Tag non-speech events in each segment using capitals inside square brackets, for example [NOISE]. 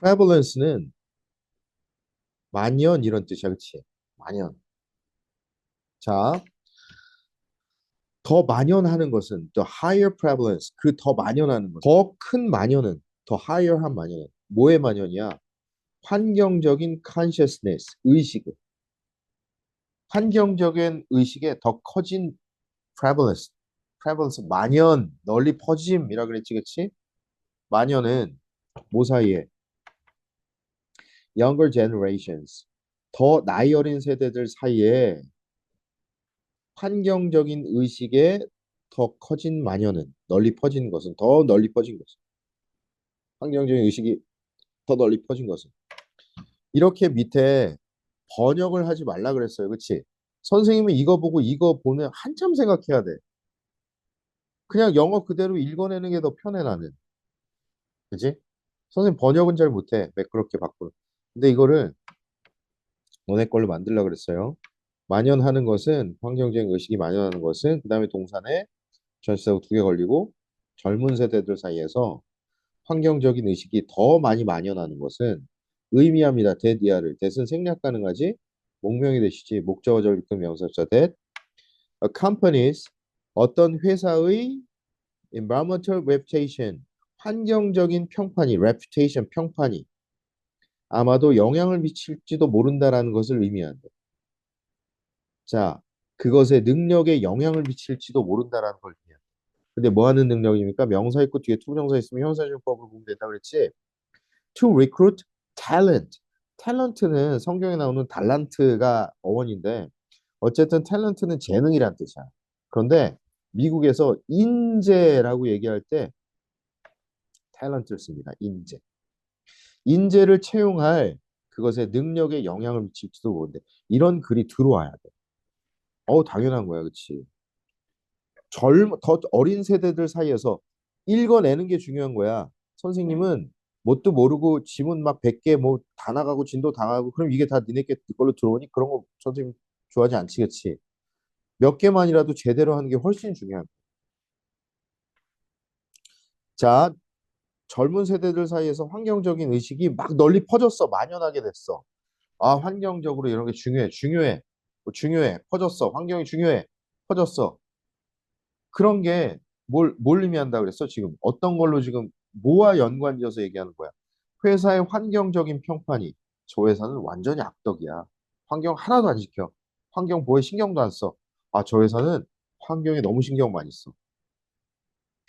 prevalence는 만연 이런 뜻이야, 그치? 만연. 자, 더 만연하는 것은 the higher prevalence, 그 더 만연하는 것. 더 큰 만연은 더 higher한 만연은 뭐의 만연이야? 환경적인 consciousness, 의식을. 환경적인 의식의 더 커진 prevalence, prevalence 만연, 널리 퍼짐이라 그랬지, 그치? 만연은 뭐 사이에? Younger generations, 더 나이 어린 세대들 사이에 환경적인 의식의 더 커진 만연은 널리 퍼진 것은 더 널리 퍼진 것은 환경적인 의식이 더 널리 퍼진 것은 이렇게 밑에 번역을 하지 말라 그랬어요. 그치? 선생님은 이거 보고 이거 보면 한참 생각해야 돼. 그냥 영어 그대로 읽어내는 게 더 편해 나는. 그지? 선생님 번역은 잘 못해. 매끄럽게 바꾸는. 근데 이거를 너네 걸로 만들라 그랬어요. 만연하는 것은 환경적인 의식이 만연하는 것은 그 다음에 동산에 전치사고 두 개 걸리고 젊은 세대들 사이에서 환경적인 의식이 더 많이 만연하는 것은 의미합니다. 대디아를 대은 생략 가능하지 목명이 되시지 목적어 절립 명사자 that a company's 어떤 회사의 environmental reputation 환경적인 평판이 reputation 평판이 아마도 영향을 미칠지도 모른다라는 것을 의미한다. 자, 그것의 능력에 영향을 미칠지도 모른다라는 걸 의미한다. 근데 뭐 하는 능력입니까? 명사 있고 뒤에 투부정사 있으면 형사증법을 보면 된다 그랬지. To recruit talent. 탤런트는 성경에 나오는 달란트가 어원인데 어쨌든 탤런트는 재능이란 뜻이야. 그런데 미국에서 인재라고 얘기할 때 탤런트를 씁니다. 인재. 인재를 채용할 그것의 능력에 영향을 미칠지도 모르는데 이런 글이 들어와야 돼. 어 당연한 거야, 그렇지? 젊, 더 어린 세대들 사이에서 읽어내는 게 중요한 거야. 선생님은 뭣도 모르고 지문 막 100개 뭐 다 나가고 진도 당하고 그럼 이게 다 니네께 걸로 들어오니 그런 거 선생님 좋아하지 않지, 그렇지? 몇 개만이라도 제대로 하는 게 훨씬 중요한 거야. 자, 젊은 세대들 사이에서 환경적인 의식이 막 널리 퍼졌어. 만연하게 됐어. 아, 환경적으로 이런 게 중요해. 중요해. 뭐 중요해. 퍼졌어. 환경이 중요해. 퍼졌어. 그런 게 뭘, 뭘 의미한다 그랬어? 지금 어떤 걸로 지금 뭐와 연관지어서 얘기하는 거야? 회사의 환경적인 평판이 저 회사는 완전히 악덕이야. 환경 하나도 안 지켜. 환경 보호에 신경도 안 써. 아, 저 회사는 환경에 너무 신경 많이 써.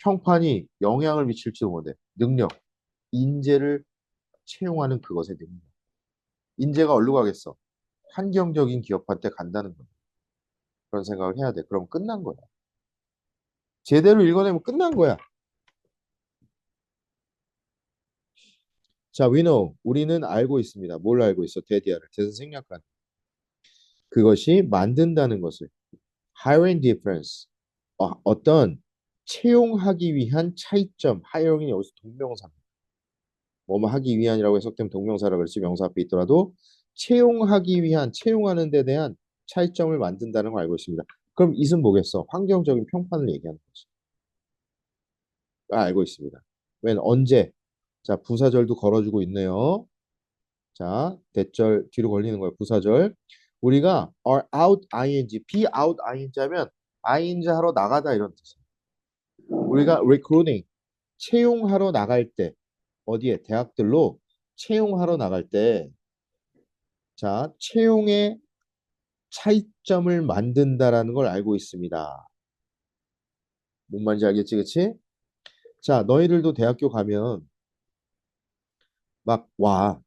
평판이 영향을 미칠지도 못해. 능력, 인재를 채용하는 그것의 능력. 인재가 어디로 가겠어? 환경적인 기업한테 간다는 거야. 그런 생각을 해야 돼. 그럼 끝난 거야. 제대로 읽어내면 끝난 거야. 자, know. 우리는 알고 있습니다. 뭘 알고 있어? 데디아를. 대선 생략한. 그것이 만든다는 것을. hiring difference. 어, 어떤 채용하기 위한 차이점. hiring이 여기서 동명사입니다. 뭐뭐 하기 위한이라고 해석되면 동명사라 그렇지 명사 앞에 있더라도 채용하기 위한 채용하는 데 대한 차이점을 만든다는 걸 알고 있습니다. 그럼 이은 뭐겠어? 환경적인 평판을 얘기하는 거지. 아, 알고 있습니다. 웬 언제? 자, 부사절도 걸어주고 있네요. 자, 대절 뒤로 걸리는 거예요. 부사절. 우리가 are out ing, be out ing 하면 ing 하러 나가다 이런 뜻이에요. 우리가 recruiting, 채용하러 나갈 때 어디에? 대학들로 채용하러 나갈 때 자, 채용의 차이점을 만든다라는 걸 알고 있습니다. 뭔 말인지 알겠지, 그치? 자, 너희들도 대학교 가면 막 와.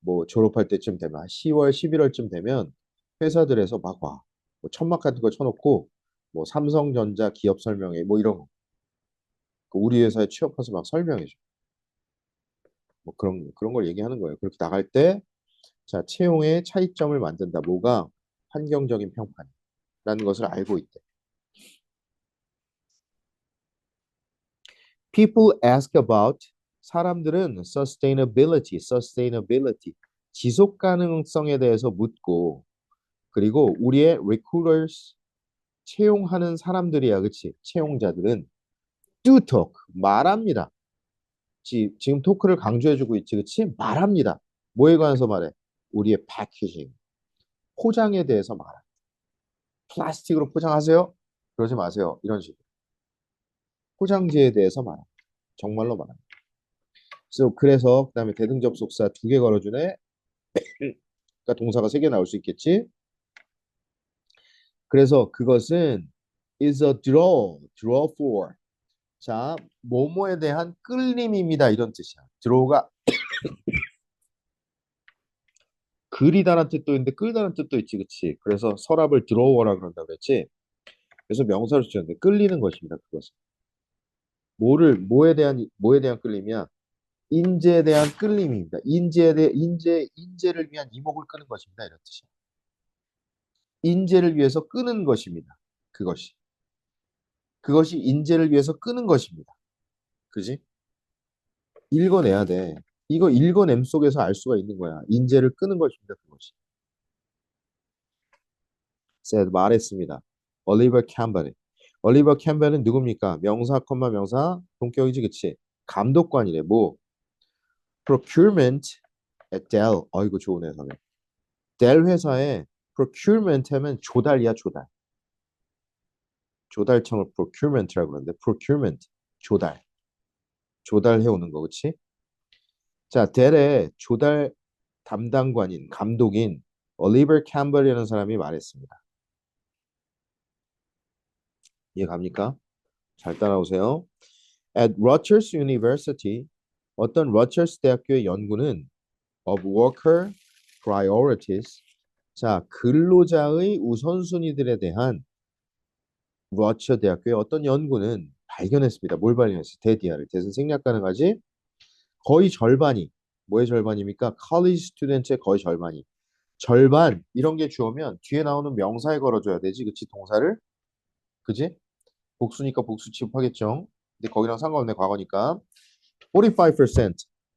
뭐 졸업할 때쯤 되면 10월, 11월쯤 되면 회사들에서 막 와. 뭐 천막 같은 거 쳐놓고 뭐 삼성전자 기업 설명회 뭐 이런 거. 그 우리 회사에 취업해서 막 설명해 줘. 뭐 그런 그런 걸 얘기하는 거예요. 그렇게 나갈 때 자, 채용의 차이점을 만든다. 뭐가 환경적인 평판이라는 것을 알고 있대. People ask about 사람들은 sustainability, sustainability, 지속 가능성에 대해서 묻고 그리고 우리의 recruiters 채용하는 사람들이야, 그치? 채용자들은 do talk 말합니다. 지, 지금 토크를 강조해주고 있지, 그치? 말합니다. 뭐에 관해서 말해? 우리의 패키징, 포장에 대해서 말해. 플라스틱으로 포장하세요? 그러지 마세요. 이런 식으로. 포장지에 대해서 말해. 정말로 말합니다. 그래서, 그래서 그 다음에 대등접속사 두 개 걸어주네. 그러니까 동사가 세 개 나올 수 있겠지. 그래서 그것은 is a draw, draw for. 자, 뭐뭐에 대한 끌림입니다. 이런 뜻이야. draw가 그리다라는 뜻도 있는데 끌다라는 뜻도 있지, 그치? 그래서 서랍을 drawer라 그런다 그랬지. 그래서 명사로 쓰였는데 끌리는 것입니다. 그것은 뭐를 뭐에 대한 뭐에 대한 끌림이야? 인재에 대한 끌림입니다. 인재에 대해 인재 인재를 위한 이목을 끄는 것입니다. 이런 뜻이야. 인재를 위해서 끄는 것입니다. 그것이. 그것이 인재를 위해서 끄는 것입니다. 그지? 읽어내야 돼. 이거 읽어냄 속에서 알 수가 있는 거야. 인재를 끄는 것입니다. 그것이. said 말했습니다. 올리버 캠벨이. 올리버 캠벨은 누굽니까? 명사, 컴마 명사, 동격이지, 그치? 감독관이래. 뭐? procurement at Dell. 어이구, 좋은 회사네. 델 회사에 procurement 하면 조달이야, 조달. 조달청을 procurement라고 그러는데 procurement, 조달. 조달해 오는 거, 그치? 자, 델의 조달 담당관인, 감독인 올리버 캠벨이라는 사람이 말했습니다. 이해 갑니까? 잘 따라오세요. At Rutgers University, 어떤 러처스 대학교의 연구는 of worker priorities, 자 근로자의 우선순위들에 대한 러처 대학교의 어떤 연구는 발견했습니다. 뭘 발견했어요? 대디아를. 대선 생략 가능하지? 거의 절반이 뭐의 절반입니까? college student의 거의 절반이 절반 이런 게 주어면 뒤에 나오는 명사에 걸어줘야 되지, 그치? 동사를 그지? 복수니까 복수 취급하겠죠. 근데 거기랑 상관없네 과거니까. 45%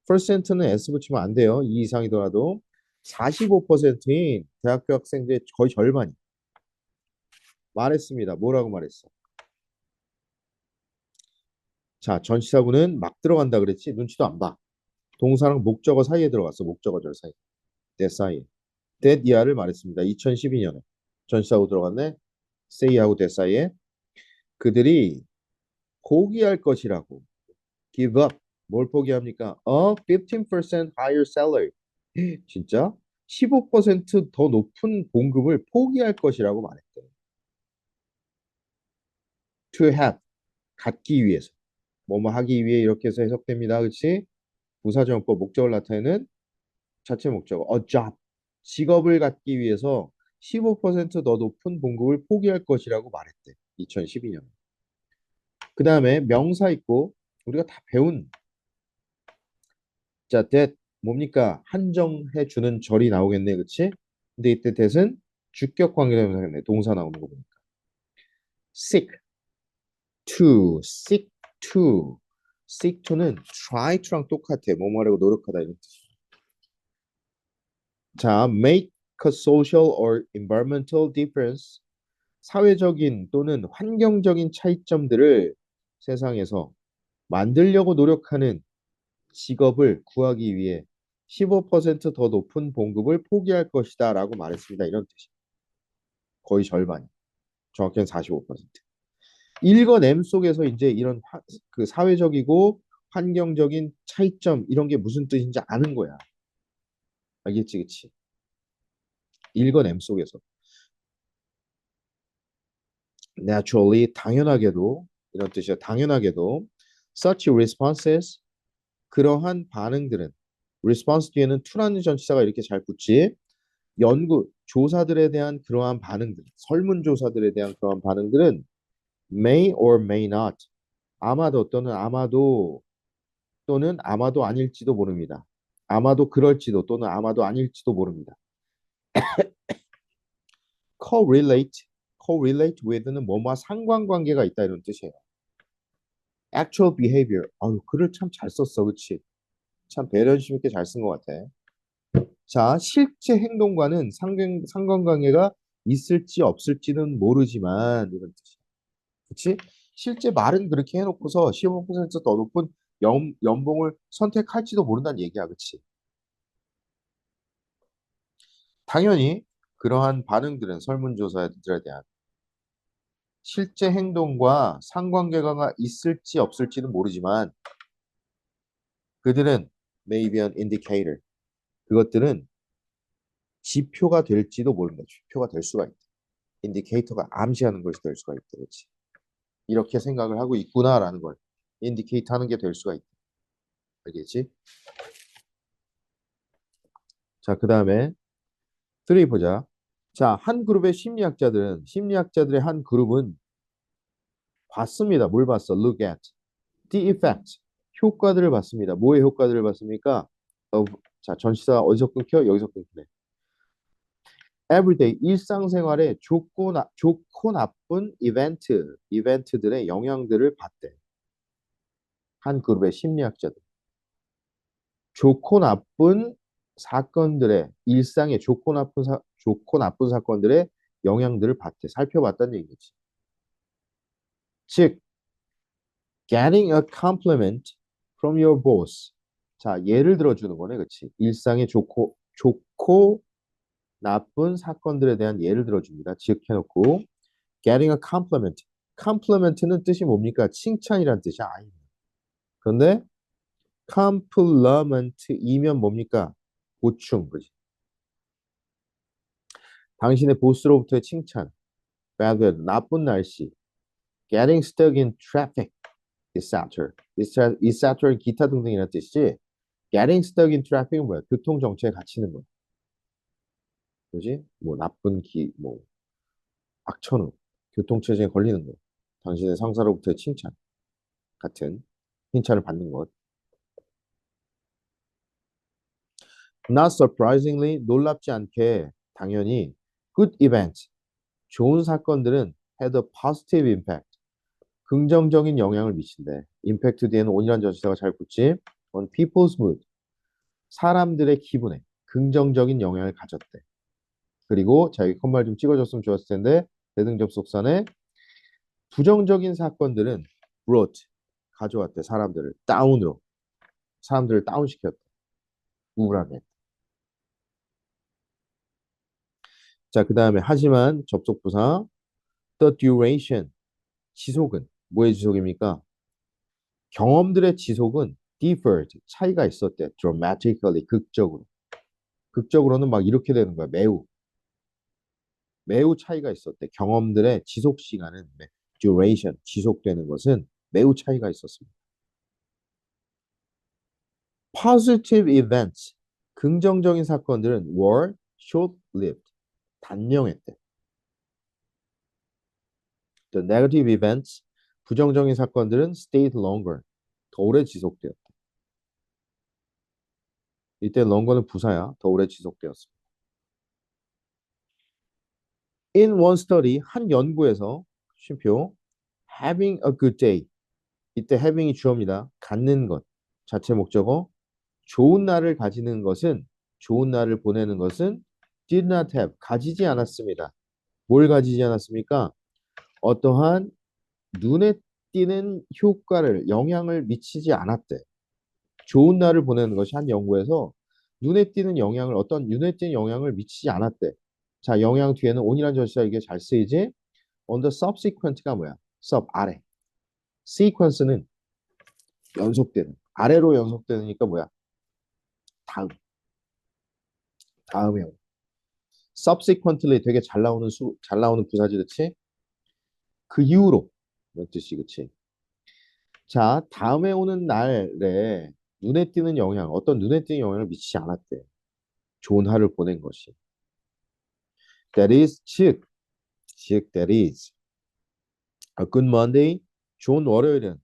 percent는 s 붙이면 안 돼요. 2 이상이더라도 45%인 대학교 학생들의 거의 절반이 말했습니다. 뭐라고 말했어? 자, 전치사구는 막 들어간다 그랬지. 눈치도 안 봐. 동사랑 목적어 사이에 들어갔어. 목적어 절 사이. 내 사이에. that 이하를 말했습니다. 2012년에 전치사구 들어갔네. say하고 that 사이에 그들이 포기할 것이라고 give up 뭘 포기합니까? 어, 15% higher salary. [GASPS] 진짜? 15%더 높은 봉급을 포기할 것이라고 말했대. To have 갖기 위해서. 뭐뭐 하기 위해 이렇게 해서 해석됩니다. 그렇지? 부사정법 목적을 나타내는 자체 목적어 a job. 직업을 갖기 위해서 15%더 높은 봉급을 포기할 것이라고 말했대. 2012년. 그 다음에 명사 있고 우리가 다 배운 자, that 뭡니까? 한정해 주는 절이 나오겠네. 그치? 근데 이때 that은 주격 관계대명사 겠네. 동사 나오는 거 보니까. seek to seek to seek to는 try to랑 똑같아. 뭐뭐하려고 노력하다 이런 뜻. 자, make a social or environmental difference 사회적인 또는 환경적인 차이점들을 세상에서 만들려고 노력하는 직업을 구하기 위해 15%더 높은 봉급을 포기할 것이다 라고 말했습니다. 이런 뜻이 거의 절반이. 정확히는 45%. 읽어냄 속에서 이제 이런 화, 그 사회적이고 환경적인 차이점 이런 게 무슨 뜻인지 아는 거야. 알겠지, 그치? 읽어냄 속에서. naturally 당연하게도 이런 뜻이야. 당연하게도 such responses 그러한 반응들은 response 뒤에는 to라는 전치사가 이렇게 잘 붙지. 연구 조사들에 대한 그러한 반응들, 설문 조사들에 대한 그러한 반응들은 may or may not 아마도 또는 아마도 또는 아마도 아닐지도 모릅니다. 아마도 그럴지도 또는 아마도 아닐지도 모릅니다. [COUGHS] correlate, correlate with는 뭐뭐와 상관관계가 있다 이런 뜻이에요. actual behavior. 아유, 글을 참 잘 썼어. 그치? 참 배려심 있게 잘 쓴 것 같아. 자, 실제 행동과는 상관, 상관관계가 있을지 없을지는 모르지만 이런 뜻이 야. 그치? 실제 말은 그렇게 해놓고서 15%더 높은 연, 연봉을 선택할지도 모른다는 얘기야, 그치? 당연히 그러한 반응들은 설문조사들에 대한 실제 행동과 상관계가 있을지 없을지는 모르지만 그들은 maybe an indicator. 그것들은 지표가 될지도 모른다. 지표가 될 수가 있다. 인디케이터가 암시하는 것이 될 수가 있다. 그렇지? 이렇게 생각을 하고 있구나라는 걸 인디케이트 하는 게 될 수가 있다. 알겠지? 자, 그 다음에 3 보자. 자, 한 그룹의 심리학자들은 심리학자들의 한 그룹은 봤습니다. 뭘 봤어? Look at the effect. 효과들을 봤습니다. 뭐의 효과들을 봤습니까? of, 자, 전치사 어디서 끊겨? 여기서 끊기네. Everyday 일상생활에 좋고 나, 좋고 나쁜 이벤트, 이벤트들의 영향들을 봤대. 한 그룹의 심리학자들. 좋고 나쁜 사건들의 일상의 좋고 나쁜 사, 좋고 나쁜 사건들의 영향들을 봤대. 살펴봤다는 얘기지. 즉, getting a compliment from your boss. 자, 예를 들어 주는 거네, 그치? 일상의 좋고, 좋고 나쁜 사건들에 대한 예를 들어줍니다. 지역해놓고 getting a compliment. compliment는 뜻이 뭡니까? 칭찬이란 뜻이야. 아닙니다. 그런데 compliment이면 뭡니까? 보충, 그지? 당신의 보스로부터의 칭찬, bad weather, 나쁜 날씨, getting stuck in traffic, etc. etc. 기타 등등이라는 뜻이지. getting stuck in traffic은 뭐야? 교통 정체에 갇히는 거야. 그지? 뭐 나쁜 기, 뭐 악천후, 교통체증에 걸리는 거, 당신의 상사로부터의 칭찬 같은 칭찬을 받는 것. Not surprisingly, 놀랍지 않게 당연히 good events, 좋은 사건들은 had a positive impact, 긍정적인 영향을 미친대. impact 뒤에는 on이라는 전치사가 잘 붙지. on people's mood, 사람들의 기분에 긍정적인 영향을 가졌대. 그리고 자기 콧말 좀 찍어줬으면 좋았을 텐데 대등접 속산에 부정적인 사건들은 brought 가져왔대 사람들을. 다운으로. 사람들을 다운시켰대. 우울하게 자그 다음에 하지만 접속부사 the duration. 지속은. 뭐의 지속입니까? 경험들의 지속은 differed 차이가 있었대 dramatically 극적으로. 극적으로는 막 이렇게 되는 거야 매우 매우 차이가 있었대. 경험들의 지속 시간은 duration, 지속되는 것은 매우 차이가 있었습니다. positive events, 긍정적인 사건들은 were short-lived, 단명했대. The negative events, 부정적인 사건들은 stayed longer, 더 오래 지속되었다. 이때 longer는 부사야, 더 오래 지속되었습니다. In one study, 한 연구에서 쉼표 having a good day 이때 having이 주어입니다. 갖는 것 자체 목적어 좋은 날을 가지는 것은 좋은 날을 보내는 것은 did not have 가지지 않았습니다. 뭘 가지지 않았습니까? 어떠한 눈에 띄는 효과를 영향을 미치지 않았대. 좋은 날을 보내는 것이 한 연구에서 눈에 띄는 영향을 어떤 눈에 띄는 영향을 미치지 않았대. 자, 영향 뒤에는 on이라는 전치사 이게 잘 쓰이지? on the subsequent가 뭐야? sub 아래. sequence는 연속되는 아래로 연속되니까 뭐야? 다음. 다음에 subsequently 되게 잘 나오는 수, 잘 나오는 부사지 그치? 그 이후로 이런 뜻이 그치? 자, 다음에 오는 날에 눈에 띄는 영향, 어떤 눈에 띄는 영향을 미치지 않았대. 좋은 하루를 보낸 것이. That is 즉, 즉 that is. A good Monday, 좋은 월요일은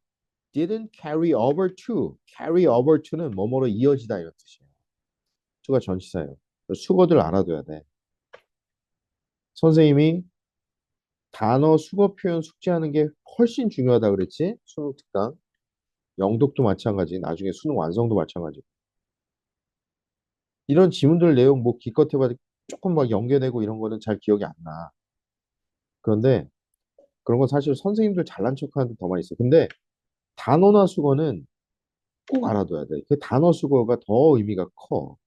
didn't carry over to. carry over to는 뭐뭐로 이어지다 이런 뜻이에요. 수가 전치사예요. 수거들 알아둬야 돼. 선생님이 단어 수거 표현 숙지하는 게 훨씬 중요하다 그랬지? 수능 특강. 영독도 마찬가지. 나중에 수능 완성도 마찬가지. 이런 지문들 내용 뭐 기껏 해봐 조금 막 연계되고 이런 거는 잘 기억이 안 나. 그런데 그런 건 사실 선생님들 잘난 척하는 데더 많이 있어. 근데 단어나 수거는 꼭 알아둬야 돼. 그 단어 수거가 더 의미가 커.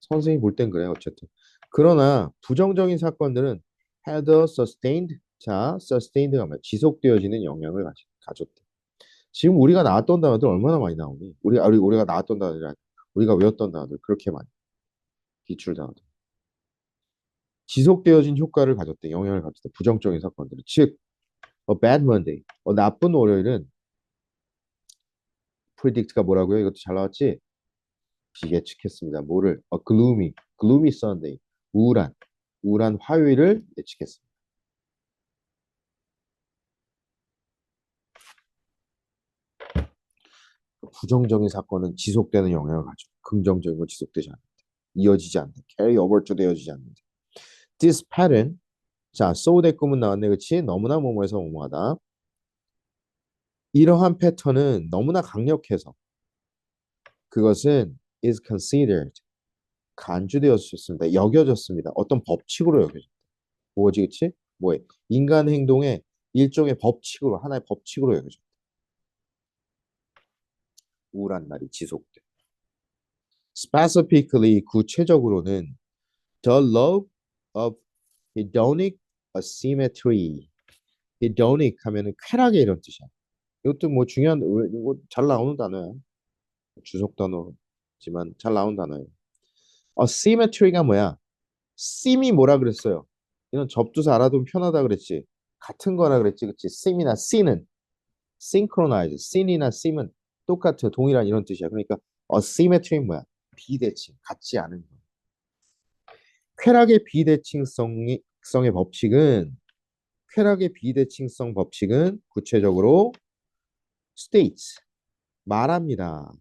선생님 볼 땐 그래 어쨌든. 그러나 부정적인 사건들은 had a sustained 자 sustained가 뭐야? 지속되어지는 영향을 가졌대. 지금 우리가 나왔던 단어들 얼마나 많이 나오니? 우리 우리 우리가 나왔던 단어들 우리가 외웠던 단어들 그렇게 많이 기출 단어들. 지속되어진 효과를 가졌대. 영향을 가졌대. 부정적인 사건들은 즉 a bad Monday, 어, 나쁜 월요일은 predict가 뭐라고요? 이것도 잘 나왔지? 예측했습니다. 뭐를? a gloomy, gloomy Sunday, 우울한, 우울한 화요일을 예측했습니다. 부정적인 사건은 지속되는 영향을 가져. 긍정적인 건 지속되지 않는다. 이어지지 않는다. carry over 되어지지 않는다. This pattern, 자, so that 꿈은 나왔네, 그치? 너무나 뭐뭐해서 뭐뭐하다. 이러한 패턴은 너무나 강력해서 그것은 is considered 간주되었습니다. 여겨졌습니다. 어떤 법칙으로 여겨졌다. 뭐지, 그치? 뭐에? 인간 행동의 일종의 법칙으로 하나의 법칙으로 여겨졌다. 우울한 날이 지속돼. Specifically 구체적으로는 the love of hedonic asymmetry. hedonic 하면은 쾌락의 이런 뜻이야. 이것도 뭐 중요한 이거 잘 나오는 단어야. 주석 단어지만 잘 나온 단어예요. asymmetry가 뭐야? sim이 뭐라 그랬어요? 이런 접두사 알아두면 편하다 그랬지. 같은 거라 그랬지, 그치? sim이나 sin은 synchronize, sin이나 sim은 똑같아, 동일한 이런 뜻이야. 그러니까 asymmetry는 뭐야? 비대칭, 같지 않은 거. 쾌락의 비대칭성이 성의 법칙은 쾌락의 비대칭성 법칙은 구체적으로 states 말합니다.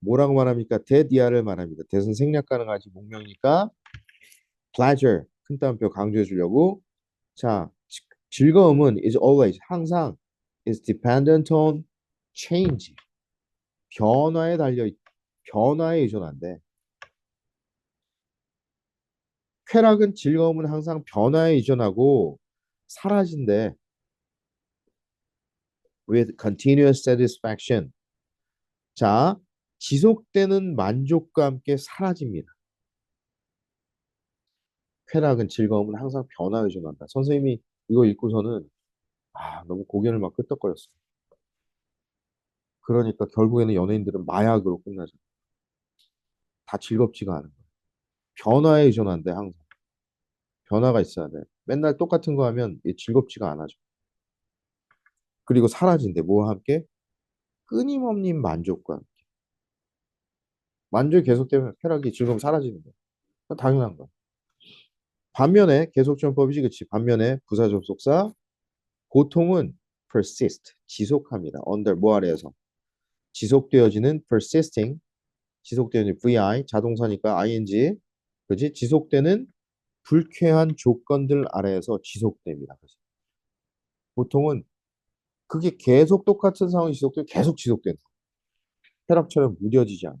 뭐라고 말합니까? 대디아를 말합니다. 대선 생략 가능하지 목명이니까 pleasure 큰 따옴표 강조해 주려고 자 지- 즐거움은 is always 항상 is dependent on change 변화에 달려 있, 변화에 의존한대. 쾌락은 즐거움은 항상 변화에 의존하고 사라진대. with continuous satisfaction. 자, 지속되는 만족과 함께 사라집니다. 쾌락은 즐거움은 항상 변화에 의존한다. 선생님이 이거 읽고서는 아, 너무 고개를 막 끄덕거렸어. 그러니까 결국에는 연예인들은 마약으로 끝나죠. 다 즐겁지가 않은 거야. 변화에 의존한대 항상. 변화가 있어야 돼. 맨날 똑같은 거 하면 즐겁지가 않아져. 그리고 사라진대. 뭐와 함께? 끊임없는 만족과 함께. 만족이 계속되면 쾌락이 즐거움 사라지는 거야. 당연한 거야. 반면에 계속전법이지 그치? 반면에 부사 접속사 보통은 persist 지속합니다. under 뭐 아래에서 지속되어지는 persisting 지속되는 vi 자동사니까 ing 그지? 지속되는 불쾌한 조건들 아래에서 지속됩니다. 그래서 보통은 그게 계속 똑같은 상황이 지속되면 계속 지속된다. 쾌락처럼 무뎌지지 않아.